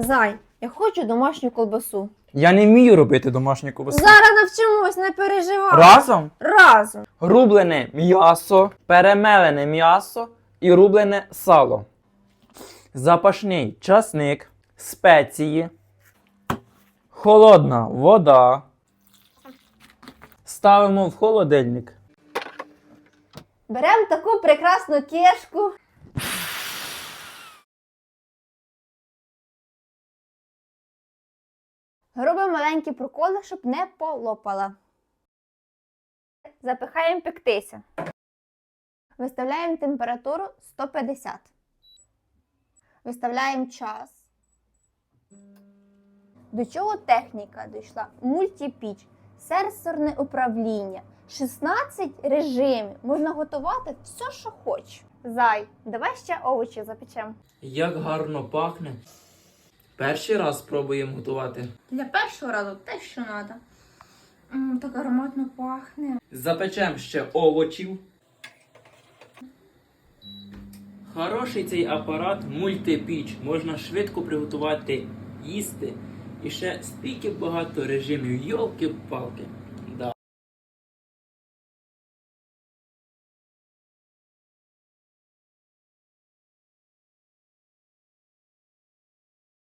Зай, я хочу домашню колбасу. Я не вмію робити домашню ковбасу. Зараз навчимось, не переживай. Разом Разом. рублене м'ясо, перемелене м'ясо і рублене сало. Запашний часник, спеції, холодна вода. Ставимо в холодильник. Беремо таку прекрасну кішку. Робимо маленькі проколи, щоб не полопала. Запихаємо пектися. Виставляємо температуру 150. Виставляємо час. До чого техніка дійшла? Мультипіч, сенсорне управління, 16 режимів. Можна готувати все, що хочеш. Зай, давай ще овочі запечемо. Як гарно пахне. Перший раз спробуємо готувати. Для першого разу те, що треба. Так ароматно пахне. Запечемо ще овочів. Хороший цей апарат мультипіч. Можна швидко приготувати їсти. І ще стільки багато режимів. Йолки-палки.